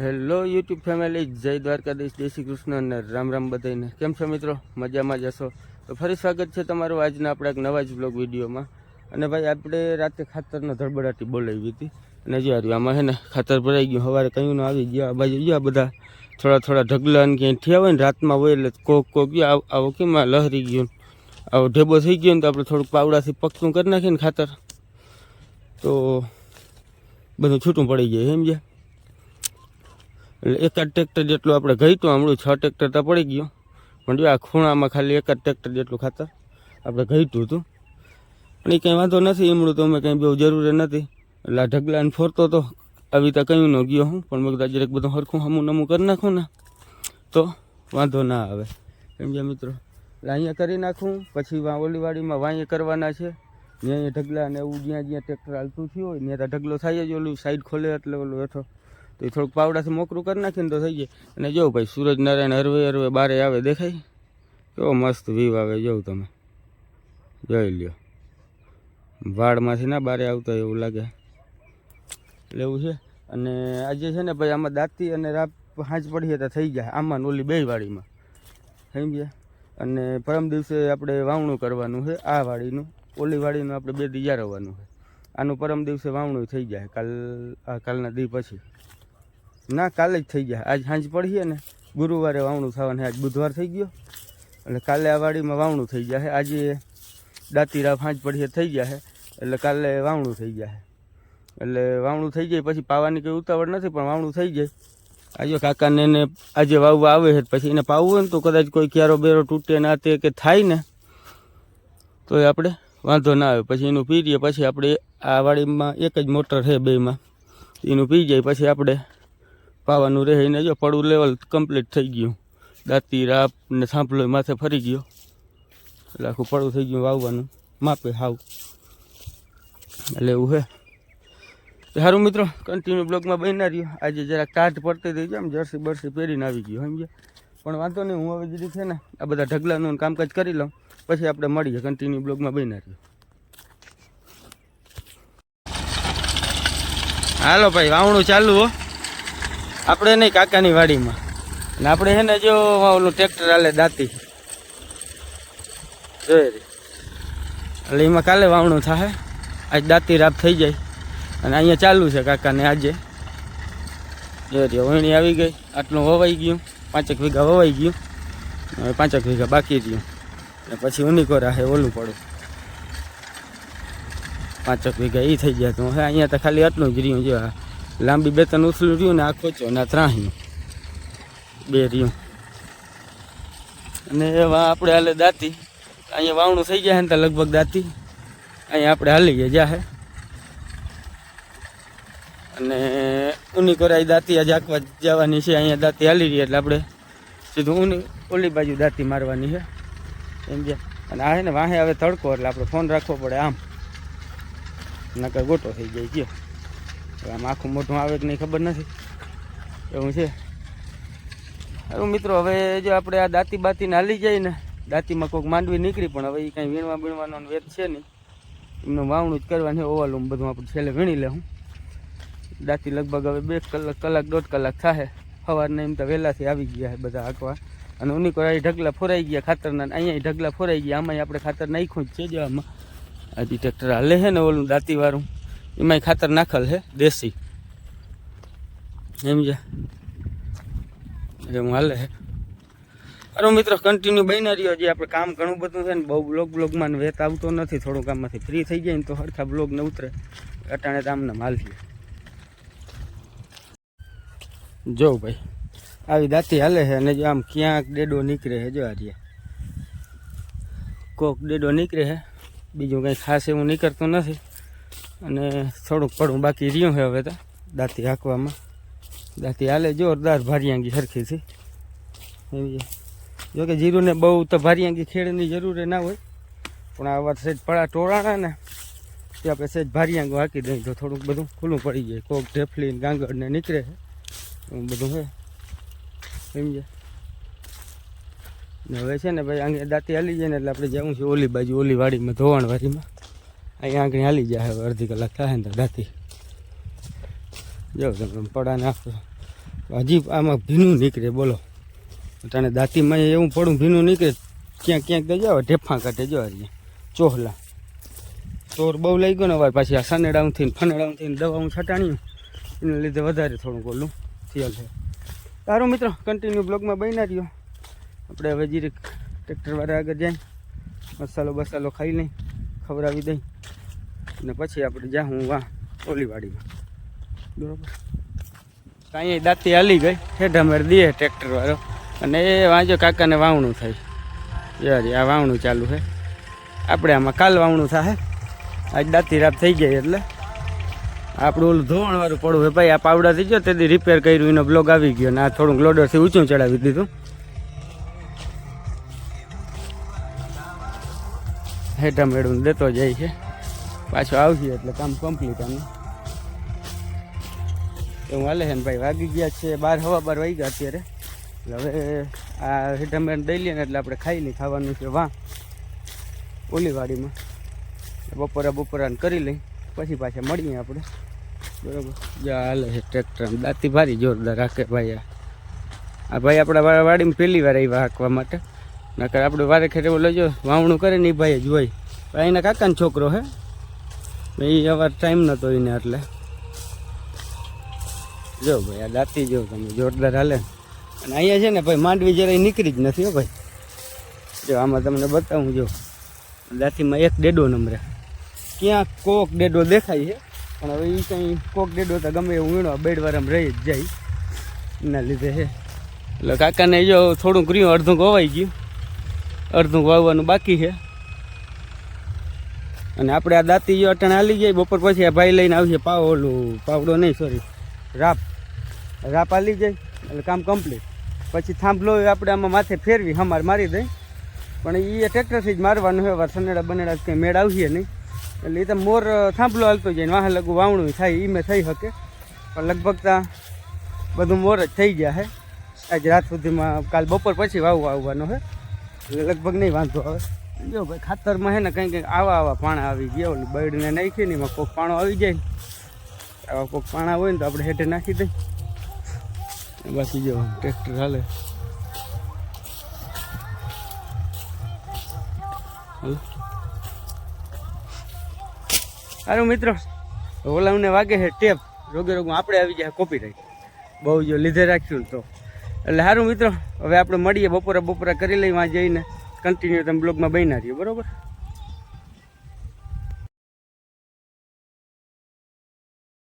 Hello YouTube family જય દ્વારકાધીશ. જય શ્રી કૃષ્ણ અને રામ રામ બધાને કેમ છો મિત્રો? મજામાં જશો તો ફરી સ્વાગત છે તમારું આજના આપણા એક નવા જ બ્લોગ વિડીયોમાં. અને ભાઈ, આપણે રાતે ખાતરનો ધડબડાટી બોલાવી હતી. અને જો આમાં છે ને ખાતર ભરાઈ ગયું. સવારે કયું ન આવી. ગયા બાજુ ગયા બધા થોડા થોડા ઢગલા ને ક્યાંય થયા હોય ને રાતમાં હોય એટલે કોક કોક ગયો. આવ- કેમાં લહરી ગયું? આવો ઢેબો થઈ ગયો ને તો આપણે થોડુંક પાવડાથી પકતું કરી નાખીએ ને ખાતર. તો બધું છૂટું પડી જાય સમજ્યા એટલે એકાદ ટ્રેક્ટર જેટલું આપણે ઘટ્યું, હમણાં છ ટ્રેક્ટર તો પડી ગયું. જો આ ખૂણામાં ખાલી એકાદ ટ્રેક્ટર જેટલું ખાતર આપણે ઘટ્યું હતું. પણ એ કંઈ વાંધો નથી એમણું તો અમે કંઈ બહુ જરૂરી નથી. એટલે આ ઢગલાને ફોરતો તો આવી તો કયું ન ગયો હું, પણ મેં કદાચ જરાક બધું હરખું હમું નમું કરી નાખું ને. તો વાંધો ના આવે. સમજ્યા મિત્રો, એટલે અહીંયા કરી નાખું, પછી ઓલીવાડીમાં ઓલી વાંયે કરવાના છે. જ્યાં ઢગલા ને એવું જ્યાં જ્યાં ટ્રેક્ટર હાલતું થયું હોય, ત્યાં ઢગલો થાય જ ઓલું સાઈડ ખોલે એટલે ઓલું હેઠો તો એ થોડુંક પાવડાથી મોકરું કરી નાખીને તો થઈ જાય. અને જો ભાઈ, સૂરજનારાયણ હરવે હરવે બારે આવે દેખાય? કેવો મસ્ત વ્યૂ આવે જોઉં તમે. જોઈ લ્યો. વાડમાંથી ના બારે આવતા એવું લાગે. એવું છે. અને આજે છે ને ભાઈ, આમાં દાંતી અને રાપ હાંચ પડીએ તો થઈ ગયા. આમાં ઓલી બે વાડીમાં. ગયા. અને પરમ દિવસે આપણે વાવણું કરવાનું છે, આ વાડીનું. ઓલી વાડીનું આપણે બે દી જાળવવાનું છે. આનું પરમ દિવસે વાવણું થઈ જાય, કાલ, આ કાલના દી પછી. ના, કાલે જ થઈ ગયા. આજ સાંજ પડીએ ને, ગુરુવારે વાવણું થવાનું આજ બુધવાર થઈ ગયો. એટલે કાલે આ વાડીમાં વાવણું થઈ જાય આજે દાંતીરા સાંજ પડીએ થઈ ગયા છે. એટલે કાલે વાવણું થઈ ગયા છે. એટલે વાવણું થઈ જાય, પછી પાવાની કંઈ ઉતાવળ નથી, પણ વાવણું થઈ જાય. આજે કાકાને એને આજે વાવવા આવે છે, પછી એને પાવવું હોય ને, તો કદાચ કોઈ ક્યારો બેરો તૂટે ના તે કે થાય ને, તો એ આપણે વાંધો ના આવે. પછી એનું પીરીએ પછી આપણે આ વાડીમાં એક જ મોટર છે બેમાં એનું પી જાય. પછી આપણે પાવાનું રહે, એને જો પડું લેવલ કમ્પ્લીટ થઈ ગયું. દાંતી, રાપ ને થાંભલો માથે ફરી ગયો. એટલે આખું પડું થઈ ગયું વાવવાનું. માપે હાવ. એટલે એવું હે. સારું મિત્રો કન્ટિન્યુ બ્લોગમાં બન્યા રહ્યો. આજે જરાક કાટ પડતી થઈ ગયો આમ જર્સી બરસી પહેરીને આવી ગયો, સમજ્યા? પણ વાંધો નહીં, હું હવે જે છે ને, આ બધા ઢગલાનું કામકાજ કરી લઉં, પછી આપણે મળીએ કન્ટિન્યુ બ્લોગમાં બન્યા રહ્યો. હાલો ભાઈ, વાવણું ચાલુ હો. આપણે નહીં, કાકાની વાડીમાં. અને આપણે છે ને જો, ઓલું ટ્રેક્ટર હાલે, દાંતી. જોઈ એટલે એમાં કાલે વાવણું થાય આજ દાંતી રાપ થઈ જાય. અને અહીંયા ચાલુ છે કાકાને આજે. જોઈ રહ્યો વણી આવી ગઈ. આટલું વવાઈ ગયું. પાંચેક વીઘા વવાઈ ગયું. હવે પાંચેક વીઘા બાકી રહ્યું. અને પછી ઉનીકોરા છે ઓલું પડું. પાંચેક વીઘા એ થઈ ગયા તો હવે અહીંયા તો ખાલી આટલું જ રહ્યું, જો લાંબી બે ત્રણ ઉથલું રહ્યું ને આખો છો ને ત્રાહી. બે રહ્યું. અને આપણે હાલે દાંતી. અહીંયા વાવણું થઈ ગયા ને તો લગભગ દાંતી. અહીંયા આપણે હાલી ગયા જાહે અને ઉની કોરાઈ દાંતી, આજે આખવા જવાની છે. અહીંયા દાંતી હાલી રહી એટલે આપણે સીધું ઉની, ઓલી બાજુ દાંતી મારવાની છે. સમજ્યા અને આ છે ને વાહે હવે તડકો એટલે આપણે ફોન રાખવો પડે આમ. નકર ગોટો થઈ જાય ગયો. આમ આખું મોઢું આવે કે નહીં ખબર નથી. એવું છે. હવે મિત્રો, હવે જો આપણે આ દાંતી બાતીને હાલી જાય ને, દાંતીમાં કોઈક માંડવી નીકળી, પણ હવે એ કાંઈ વીણવા બીણવાનો વેત છે નહીં. એમનું વાવણું જ કરવાનું ઓવાલું બધું આપણે છેલ્લે વીણી લેવું. દાંતી લગભગ હવે બે કલાક કલાક, દોઢ કલાક થાય સવારના એમ તો વહેલાથી આવી ગયા બધા હાંકવા. અને ઉની કોઈ ઢગલા ફોરાઈ ગયા, ખાતરના અહીંયા ઢગલા ફોરાઈ ગયા. આમાં આપણે ખાતર નાખ્યું જ છે જો આમાં. હજી ટ્રેક્ટર હાલે છે ને ઓલું દાંતીવાળું. એમાંય ખાતર નાખેલ છે, દેશી. સમજ્યા હું હાલે છે. અરે મિત્રો કન્ટિન્યુ બની રહ્યો. જે આપણે કામ ઘણું બધું છે ને, બહુ બ્લોગ બ્લોગમાં વેત આવતો નથી. થોડું કામમાંથી ફ્રી થઈ જાય ને તો હરખા બ્લોગ ને ઉતરે. અટાણે તો આમને માલ છે. જો ભાઈ, આવી દાંતી હાલે છે અને જો આમ ક્યાંક ડેડો નીકળે છે, જો આ રહ્યા. કોક ડેડો નીકળે છે. બીજું કંઈ ખાસ એવું નીકળતું નથી. અને થોડુંક પડવું બાકી રહ્યું છે હવે તો, દાંતી હાંકવામાં. દાંતી હાલે, જોરદાર ભારિયાંગી સરખીથી એવી છે. જો કે જીરુને બહુ તો ભારિયાંગી ખેડની જરૂર ના હોય, પણ આ વાર સેજ પડા ટોળાણા ને, તે આપણે સેજ ભારિયાંગો હાંકી દઈએ. તો થોડુંક બધું ખુલ્લું પડી જાય, કોક ઢેફલી ગાંગડને નીકળે એવું બધું છે. સમજે ને હવે છે ને ભાઈ આંગે દાંતી હાલી જાય ને એટલે આપણે જવું છે ઓલી બાજુ, ઓલી વાડીમાં ધોવાણ વાડીમાં અહીંયા આગળ હાલી જાય હવે અડધી કલાક થાય ને દાંતી જાઓ તમે પડા નાખો હજી આમાં ભીનું નીકળે, બોલો. તને દાંતીમાં એવું પડું ભીનું નીકળે, ક્યાંક ક્યાંક તો જાવ ઢેફા કાઢે જો ચોહલા. ચોર બહુ લઈ ગયો ને અવાર પાછી આ સનેડાઉથી થઈને દવા હું છટાણ્યું એના લીધે વધારે થોડું ઓલું થયેલ છે. સારું મિત્રો કન્ટિન્યુ બ્લોગમાં બન્યા રહ્યો. આપણે હવે જીરીક ટ્રેક્ટરવાળા આગળ જાય. મસાલો બસાલો ખાઈ લઈ. ખવડાવી દઈ. અને પછી આપણે જા હું વાહ ઓલીવાડીમાં. બરાબર? કાંઈ દાંતી હાલી ગઈ. હેઠા મેળ દે ટ્રેક્ટરવાળો અને એ વાંચો કાકાને વાવણું થાય. યાર આ વાવણું ચાલુ છે આપણે આમાં કાલ વાવણું થાય આજ દાંતી રાત થઈ ગઈ એટલે. આપણું ઓલું ધોવણવાળું પડવું ભાઈ. આ પાવડા થઈ ગયો તેથી રિપેર કર્યું, એનો બ્લોગ આવી ગયો ને આ થોડુંક લોડરથી ઊંચું ચડાવી દીધું. હેઠા મેળવું દેતો જાય છે. પાછો આવશે એટલે કામ કમ્પ્લીટ અમે એવું હાલે છે ને ભાઈ, વાગી ગયા છે, બાર, હવા બાર વાગી ગયા અત્યારે. એટલે હવે આ હેઠા મેળ દઈ લઈએ ને એટલે આપણે ખાઈ લઈ ખાવાનું છે વાં. ઓલી વાડીમાં. બપોરા બપોરા કરી લઈ, પછી પાછા મળીએ આપણે. બરાબર? જ્યાં હાલે છે ટ્રેક્ટર દાંતી ભારી જોરદાર રાખે ભાઈ આ. ભાઈ આપણા વાડીમાં પહેલી વાર આવ્યા હાંકવા માટે. નકર આપણે વારે ખેરે એવું લઈ વાવણું કરે ને એ ભાઈ જ હોય. પણ એના કાકાનો છોકરો હે. એ અવાર ટાઈમ નહોતો એને એટલે. જો ભાઈ, આ દાંતી જો તમે જોરદાર હાલે. અને અહીંયા છે ને ભાઈ, માંડવી જરાય નીકળી જ નથી હો ભાઈ. જો આમાં તમને બતાવું જો. દાંતીમાં એક ડેડો નંબરે. ક્યાં કોક ડેડો દેખાય છે. પણ હવે એ કંઈ કોક ડેડો તો ગમે એવું વીણો બેડવારામાં રહી જ જાય. એના લીધે છે એટલે કાકાને જો થોડુંક રહ્યું અડધું ગોવાઈ ગયું. અડધું વાવવાનું બાકી છે. અને આપણે આ દાંતી જો અટાણે હાલી જાય બપોર પછી આ ભાઈ લઈને આવશે પાવ ઓલું, પાવડો નહીં સોરી રાપ. રાપ હાલી જાય એટલે કામ કમ્પ્લીટ પછી થાંભલો આપણે આમાં માથે ફેરવી, હમાર મારી દઈ. પણ એ ટ્રેક્ટરથી જ મારવાનું હોય વાર સનેડા બનેડા કંઈ મેળ આવશે નહીં. એટલે એ તો મોર થાંભલો હાલતો જાય ને વાહ લગું વાવણું થાય એ મેં થઈ શકે. પણ લગભગ ત્યાં બધું મોર જ થઈ ગયા છે. આજ રાત સુધીમાં કાલ બપોર પછી વાવવા આવવાનું છે. લગભગ નહીં વાંધો આવે. જો ભાઈ, ખાતરમાં હે ને કંઈ કંઈક આવા આવા પાણા આવી ગયા ઓલી બળને નાખીએ ને એમાં કોઈક પાણો આવી જાય ને. આવા કોઈક પાણા હોય ને તો આપણે હેઠે નાખી દઈ બાકી જો ટ્રેક્ટર હાલે. સારું મિત્રો ઓલામને વાગે છે ટેપ. રોગે રોગમાં આપણે આવી જાય કોપી રાઈ બહુ જો લીધે રાખ્યું તો. એટલે સારું મિત્રો, હવે આપણે મળીએ, બપોરે બપોરે કરી લઈએ વાં જઈને કન્ટિન્યુ તમે બ્લોગમાં બન્યા રહીએ, બરોબર?